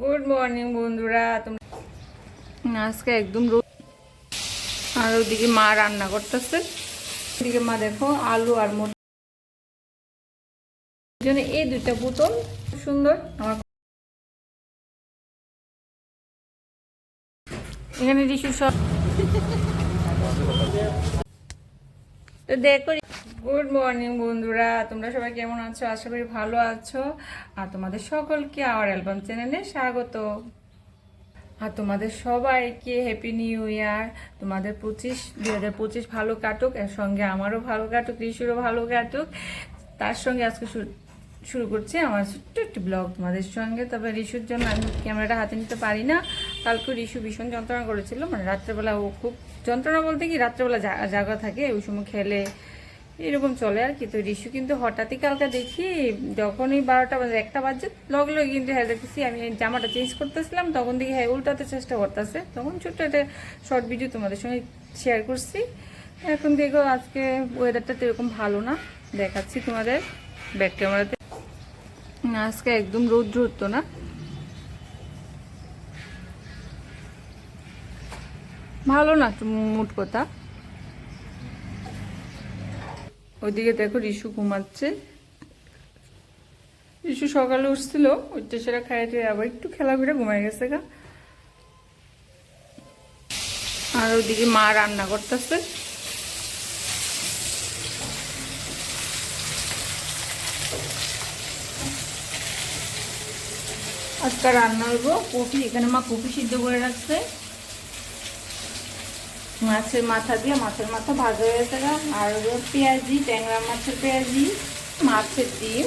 Good morning বন্ধুরা। তোমরা আজকে একদম রোদ আর ওদিকে মা রান্না করতেছে। ওদিকে মা দেখো, আলু আর মোট জন্য এই দুইটা বোতল সুন্দর। আমার এখানে রিসু সব তো দেখো গুড মর্নিং বন্ধুরা। তোমরা সবাই কেমন আছো? আশা করি ভালো আছো। আর তোমাদের সকলকে আমার অ্যালবাম চ্যানেলে স্বাগত। আর তোমাদের সবাইকে হ্যাপি নিউ ইয়ার তোমাদের পঁচিশ দু হাজার পঁচিশ ভালো কাটুক, এর সঙ্গে আমারও ভালো কাটুক, ঋষুরও ভালো কাটুক। তার সঙ্গে আজকে শুরু শুরু করছি আমার ছোট্ট একটি ব্লগ তোমাদের সঙ্গে। তবে ঋষুর জন্য আমি ক্যামেরাটা হাতে নিতে পারি না। কালকে ঋষু ভীষণ যন্ত্রণা করেছিল মানে রাত্রেবেলা ও খুব যন্ত্রণা বলতে কি রাত্রেবেলা জাগা থাকে, ওই সময় খেলে, এরকম চলে আর কি। তো ঋষু কিন্তু হঠাৎই কালকে দেখি যখনই বারোটা বাজে, একটা বাজে, লগে লগে কিন্তু হ্যাঁ দেখতেছি আমি জামাটা চেঞ্জ করতেছিলাম, তখন দেখি হ্যাঁ উল্টাতে চেষ্টা করতেছে। তখন ছোট্ট একটা শর্ট ভিডিও তোমাদের সঙ্গে শেয়ার করছি। এখন দেখো আজকে ওয়েদারটা তো এরকম ভালো না, দেখাচ্ছি তোমাদের ব্যাক ক্যামেরাতে আজকে একদম রৌদ্র হতো না। ভালো না মুট কথা। ওইদিকে দেখো রিশু ঘুমাচ্ছে। রিশু সকালে উঠছিল উঠতে সেটা খাইতে আবার একটু খেলা করে ঘুমাই গেছে গা। আর ওইদিকে মা রান্না করতেছে। আজকে রান্না হইব কপি, এখানে মা কপি সিদ্ধ করে রাখছে। মাছের মাথা দিয়ে মাছের মাথা ভাজা হয়ে গেছে আর পেঁয়াজি, ট্যাংরা মাছের পেঁয়াজি, মাছের ডিম।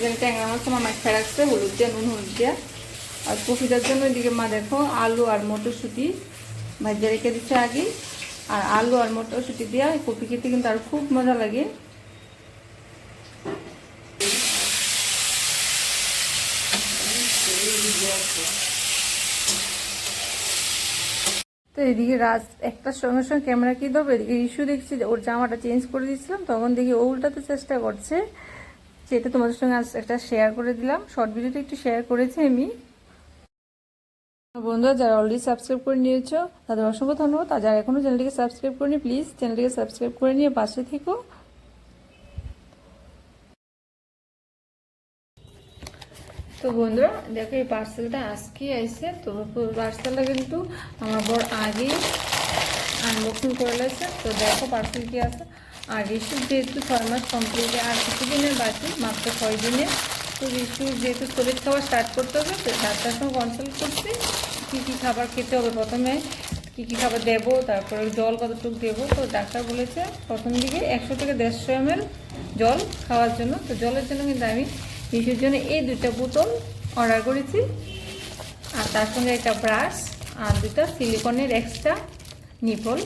যেন ট্যাংরা মাছ আমার মাছ রাখছে হলুদ দিয়ে, নুন হলুদ দিয়ে। আর কপিটার জন্য এদিকে মা দেখো, আলু আর মটরশুঁটি ভাজা রেখে দিচ্ছে আগে আর আলু আর মটরশুঁটি দিয়ে কপি খেতে কিন্তু আর খুব মজা লাগে। এদিকে রাজ একটার সঙ্গে সঙ্গে ক্যামেরা কি দেবো? এদিকে ইস্যু দেখছি ওর জামাটা চেঞ্জ করে দিয়েছিলাম, তখন দেখি ও উল্টাতে চেষ্টা করছে। সেটা তোমাদের সঙ্গে আজ একটা শেয়ার করে দিলাম। শর্ট ভিডিওটা একটু শেয়ার করেছি আমি। বন্ধুরা, যারা অলরেডি সাবস্ক্রাইব করে নিয়েছো, তাদের অসংখ্য ধন্যবাদ। আর যারা এখনও চ্যানেলটিকে সাবস্ক্রাইব করেনি প্লিজ চ্যানেলটিকে সাবস্ক্রাইব করে নিয়ে পাশে থেকো। তো বন্ধুরা, দেখো এই পার্সেলটা আজকে আইসে তো পার্সেলটা কিন্তু আমার বর আগে আনবক্সিং করে লাগছে তো দেখো পার্সেল কি আছে। আর রিসুর যেহেতু ছয় মাস কমপ্লিট আর কিছুদিনের বাকি, মাত্র ছয় দিনে তো রিসুর যেহেতু শরীর খাবার স্টার্ট করতে হবে, তো ডাক্তার সঙ্গে কনসাল্ট করছি, কী কী খাবার খেতে হবে প্রথমে, কী কী খাবার দেবো, তারপরে জল কতটুকু দেবো। তো ডাক্তার বলেছে প্রথম দিকে একশো থেকে দেড়শো এম জল খাওয়ার জন্য। তো জলের জন্য কিন্তু আমি শিশুর জন্য এই দুইটা বোতল অর্ডার করেছি। আর তার সঙ্গে একটা ব্রাশ আর দুটা সিলিকনের এক্সট্রা নিপল।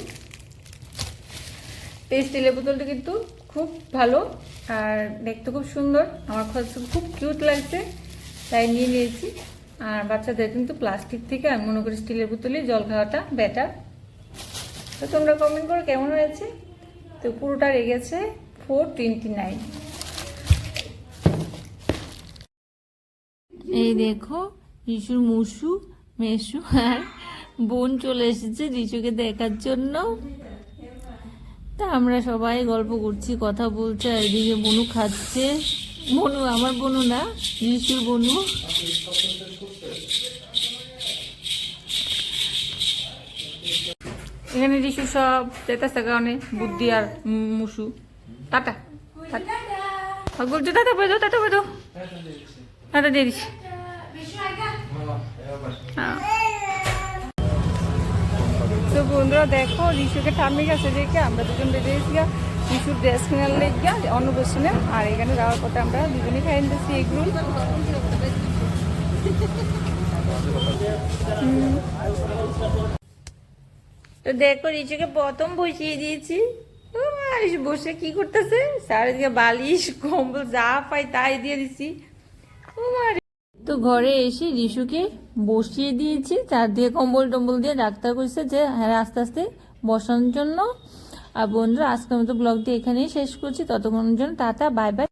এই স্টিলের বোতলটা কিন্তু খুব ভালো আর দেখতে খুব সুন্দর। আমার কাছে খুব কিউট লাগছে, তাই নিয়ে নিয়েছি। আর বাচ্চাদের কিন্তু প্লাস্টিক থেকে আমি মনে করি স্টিলের বোতলে জল খাওয়াটা বেটার তো তোমরা কমেন্ট করো কেমন হয়েছে? তো পুরোটা লেগেছে ফোর টোয়েন্টি নাইন এই দেখো রিসুর মুসু মেসু আর বোন চলে এসেছে রিসুকে দেখার জন্য। তা আমরা সবাই গল্প করছি কথা বলছে আর এদিকে বনু খাচ্ছে। বনু আমার বনু না রিসুর বনু। এখানে রিসু সব যেতেছে কারণে বুদ্ধি আর মুসু। Tata tata. আর বলছো টাটা বেদো টাটা বেদো টাটা দিয়ে দিচ্ছি। হ্যাঁ। তো বন্ধুরা দেখো রিশুকে ঠাম্মি গেছে দেখে আমরা দুজন বেরিয়ে গেছি রিশুর ড্রেস কেনার লেগে অন্নপ্রাশনে। আর এখানে যাওয়ার পথে আমরা দুজনেই খাই নিতেছি এগুলো তো দেখো রিচুকে প্রথম বসিয়ে দিয়েছি। বসে কি করতেছে? চারিদিকে বালিশ, কম্বল যা পাই তাই দিয়ে দিছি। তো ঘরে এসে রিশুকে বসিয়ে দিয়েছি, চারদিকে কম্বল টম্বল দিয়ে ডাক্তার করেছে যে হ্যাঁ আস্তে আস্তে বসানোর জন্য। আর বন্ধুরা, আজকের মতো ব্লগটি এখানেই শেষ করছি। ততক্ষণের জন্য টাটা, বাই বাই।